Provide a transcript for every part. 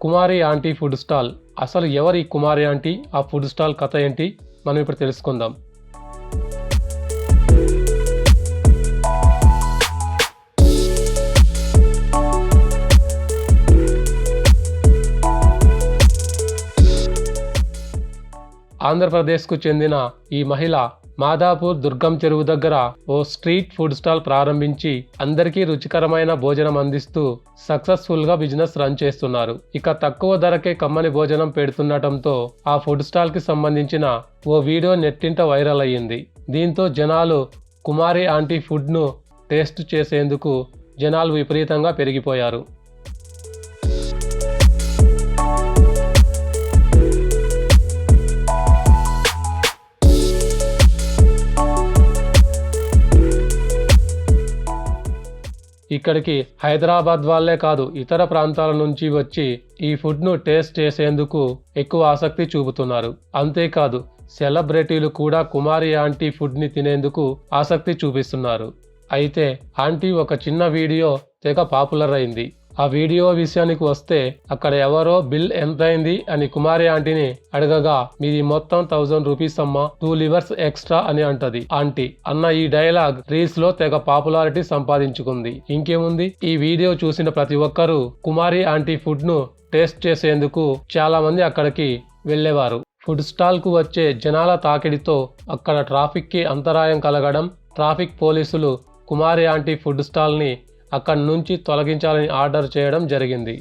కుమారి aunty food stall. అసలు ఎవరి Kumari aunty? ఆ ఫుడ్ స్టాల్ కథ ఏంటి? మనం ఇప్పుడు తెలుసుకుందాం. ఆంధ్రప్రదేశ్కు చెందిన ఈ మహిళ మాదాపూర్ దుర్గం చెరువు దగ్గర ఓ స్ట్రీట్ ఫుడ్ స్టాల్ ప్రారంభించి అందరికీ రుచికరమైన భోజనం అందిస్తూ సక్సెస్ఫుల్గా బిజినెస్ రన్ చేస్తున్నారు. ఇక తక్కువ ధరకే కమ్మని భోజనం పెడుతుండటంతో ఆ ఫుడ్ స్టాల్కి సంబంధించిన ఓ వీడియో నెట్టింట వైరల్ అయ్యింది. దీంతో జనాలు కుమారి ఆంటీ ఫుడ్ను టేస్ట్ చేసేందుకు జనాలు విపరీతంగా పెరిగిపోయారు. ఇక్కడికి హైదరాబాద్ వాళ్ళే కాదు ఇతర ప్రాంతాల నుంచి వచ్చి ఈ ఫుడ్ను టేస్ట్ చేసేందుకు ఎక్కువ ఆసక్తి చూపుతున్నారు. అంతేకాదు సెలబ్రిటీలు కూడా కుమారి ఆంటీ ఫుడ్ని తినేందుకు ఆసక్తి చూపిస్తున్నారు. అయితే ఆంటీ ఒక చిన్న వీడియో తెగ పాపులర్ అయింది. ఆ వీడియో విషయానికి వస్తే అక్కడ ఎవరో బిల్ ఎంతైంది అని కుమారి ఆంటీని అడగగా మీది మొత్తం థౌజండ్ రూపీస్ అమ్మా టూ లివర్స్ ఎక్స్ట్రా అని అంటది. ఆంటీ అన్న ఈ డైలాగ్ రీల్స్లో తెగ పాపులారిటీ సంపాదించుకుంది. ఇంకేముంది? ఈ వీడియో చూసిన ప్రతి ఒక్కరూ కుమారి ఆంటీ ఫుడ్ను టేస్ట్ చేసేందుకు చాలా మంది అక్కడికి వెళ్ళేవారు. ఫుడ్ స్టాల్కు వచ్చే జనాల తాకిడితో అక్కడ ట్రాఫిక్కి అంతరాయం కలగడం ట్రాఫిక్ పోలీసులు కుమారి ఆంటీ ఫుడ్ స్టాల్ని అక్కడి నుంచి తొలగించాలని ఆర్డర్ చేయడం జరిగింది.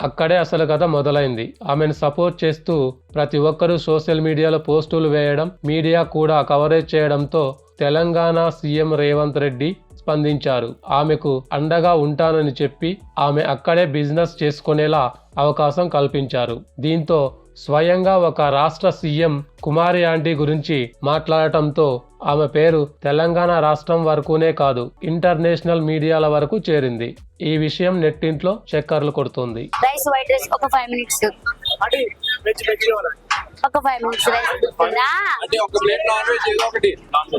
అక్కడే అసలు కథ మొదలైంది. ఆమెను సపోర్ట్ చేస్తూ ప్రతి ఒక్కరూ సోషల్ మీడియాలో పోస్టులు వేయడం మీడియా కూడా కవరేజ్ చేయడంతో తెలంగాణ సీఎం రేవంత్ రెడ్డి స్పందించారు. ఆమెకు అండగా ఉంటానని చెప్పి ఆమె అక్కడే బిజినెస్ చేసుకునేలా అవకాశం కల్పించారు. దీంతో స్వయంగా ఒక రాష్ట్ర సీఎం కుమారి ఆంటీ గురించి మాట్లాడటంతో ఆమె పేరు తెలంగాణ రాష్ట్రం వరకునే కాదు ఇంటర్నేషనల్ మీడియాల వరకు చేరింది. ఈ విషయం నెట్టింట్లో చక్కర్లు కొడుతుంది. రైస్ వైట్ రైస్ ఒక ఫైవ్ మినిట్స్ ఒక ఫైవ్ రైస్ నాన్ వెజ్ ఏదో ఒకటి.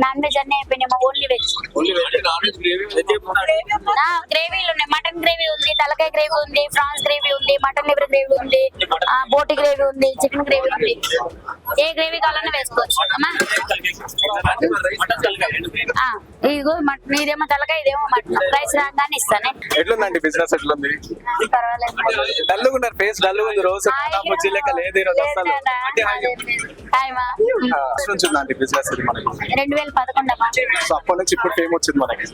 నాన్ వెజ్ అన్నీ అయిపోయినాయి ఓన్లీ వెజ్ ఓన్లీ వెజ్ గ్రేవీలు ఉన్నాయి. మటన్ గ్రేవీ ఉంది తలకాయ గ్రేవీ ఉంది ఫ్రాన్స్ గ్రేవీ ఉంది మటన్ లివర్ గ్రేవీ ఉంది ఆ, బోటి గ్రేవీ ఉంది చికెన్ గ్రేవీ ఉంది. ఏ గ్రేవీ కావాలన్నా వేసుకోవచ్చు. అమ్మా. మటన్ తలకాయ ఆ, ఇదిగో మటన్ ఇదేమో తలకాయ ఇదేమో మటన్. రైస్ రాగానే ఇస్తానే. ఎట్లుందండి బిజినెస్ ఎట్లుంది? పర్వాలేదు. డల్లుగా ఉన్నారు ఫేస్ డల్లుగా ఉంది. రోజు లేదు ఈరోజు అసలు అంటే హాయ్ మా ఫస్ట్ నుంచి ఉందండి బిజినెస్ ఇది మనకి? రెండు వేల పదకొండు అమ్మా సో అప్పటి నుంచి ఇప్పుడు ఫేమ్ వచ్చింది మనకి.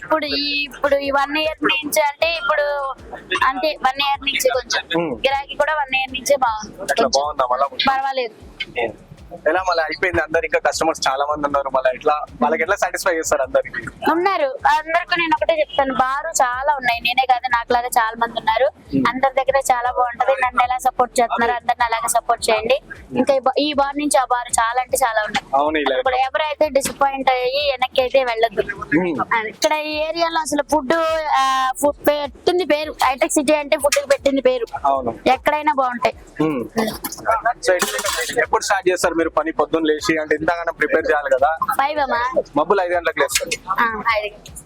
ఇప్పుడు ఈ ఇప్పుడు ఈ వన్ ఇయర్ నుంచి అంటే ఇప్పుడు అంతే వన్ ఇయర్ నుంచి కొంచెం. గిరాకీ కూడా వన్ ఇయర్ నుంచే బాగుంది. అట్లా కొంచెం బాగుందా మళ్ళా పర్వాలేదు. ఎలా మళ్ళీ అయిపోయింది అందరు? ఇంకా కస్టమర్స్ చాలా మంది ఉన్నారు మళ్ళీ ఎట్లా? వాళ్ళకి ఎట్లా సాటిస్ఫై చేస్తారు అందరికి ఉన్నారు. అందరికి నేను ఒకటే చెప్తాను. బారు చాలా ఉన్నాయి. నేనే కాదు నాకు లాగా చాలా మంది ఉన్నారు. అందరి దగ్గర చాలా బాగుంటది. నన్ను ఎలా సపోర్ట్ చేస్తున్నారు అందరిని అలాగే సపోర్ట్ చేయండి. ఇంకా ఈ బార్ నుంచి ఆ బార్ చాలా అంటే చాలా ఉన్నాయి. ఇప్పుడు ఎవరైతే డిసప్పాయింట్ అయ్యి వెనక్కి అయితే వెళ్ళొద్దు అది. ఇక్కడ ఈ ఏరియాలో అసలు ఫుడ్ ఫుడ్ పెట్టింది పేరు. హైటెక్ సిటీ అంటే ఫుడ్ పెట్టింది పేరు. ఎక్కడైనా బాగుంటాయి. సో ఎప్పుడు స్టార్ట్ చేస్తారు మీరు పని పొద్దున్న లేచి అంటే ఇంతగానో ప్రిపేర్ చేయాలి కదా. మబ్బులు ఐదు గంటలకు లేస్తారు.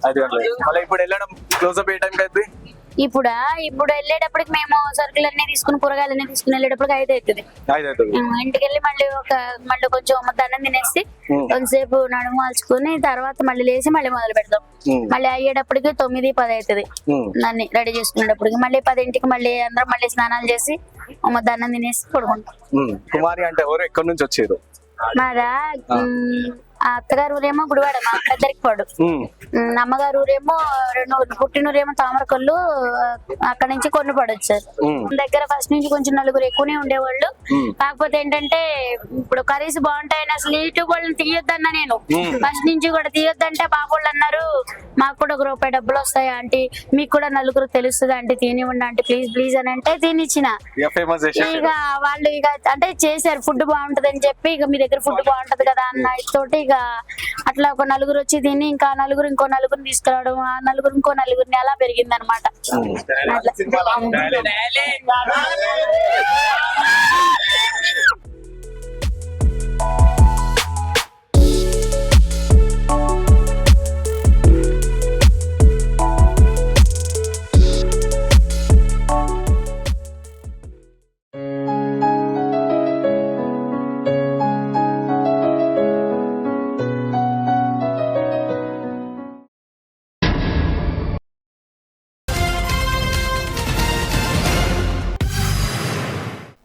ఐదు గంటలకు మళ్ళీ ఇప్పుడు వెళ్ళడం క్లోజ్ అప్ ఏ టైంకి అయితే ఇప్పుడా? ఇప్పుడు వెళ్ళేటప్పటికి మేము సరుకులు అన్ని తీసుకుని కూరగాయలు అన్ని తీసుకుని వెళ్ళేటప్పటికి ఐదు అవుతుంది ఇంటికి వెళ్ళి మళ్ళీ ఒక మళ్ళీ కొంచెం దండం తినేసి. కొంతసేపు నడుము వాల్చుకుని తర్వాత మళ్ళీ లేచి మళ్ళీ మొదలు పెడతాం. మళ్ళీ అయ్యేటప్పటికి తొమ్మిది పది అవుతుంది. దాన్ని రెడీ చేసుకునేటప్పటికి మళ్ళీ పదింటికి మళ్ళీ అందరం మళ్ళీ స్నానాలు చేసి దండం తినేసి పడుకుంటాం. కుమారి అంటే ఎవరు? ఎక్కడి నుంచి వచ్చారు? మాదా? అత్తగారు ఊరేమో గుడివాడ మా పెద్దరికి పాడు అమ్మగారు ఊరేమో రెండు పుట్టినూరేమో తామరకొల్లు అక్కడ నుంచి కొన్ని పడొచ్చారు ఉమ్. దగ్గర ఫస్ట్ నుంచి కొంచెం నలుగురు ఎక్కువనే ఉండేవాళ్ళు. కాకపోతే ఏంటంటే ఇప్పుడు కర్రీస్ బాగుంటాయని అసలు యూట్యూబ్ వాళ్ళని తీయొద్దన్నా నేను. ఫస్ట్ నుంచి కూడా తీయొద్దంటే బాబోళ్ళు అన్నారు మాకు కూడా ఒక రూపాయి డబ్బులు వస్తాయి ఆంటీ? మీకు కూడా నలుగురు తెలుస్తుంది ఆంటీ తినివ్వండి ఆంటీ ప్లీజ్ ప్లీజ్ అని అంటే తినిచ్చిన. ఇక వాళ్ళు ఇక అంటే చేశారు ఫుడ్ బాగుంటది అని చెప్పి ఇక మీ దగ్గర ఫుడ్ బాగుంటది కదా అన్న తోటి ఇక అట్లా ఒక నలుగురు వచ్చి తిని ఇంకా నలుగురు ఇంకో నలుగురిని తీసుకురావడం ఆ నలుగురు ఇంకో నలుగురిని అలా పెరిగింది అనమాట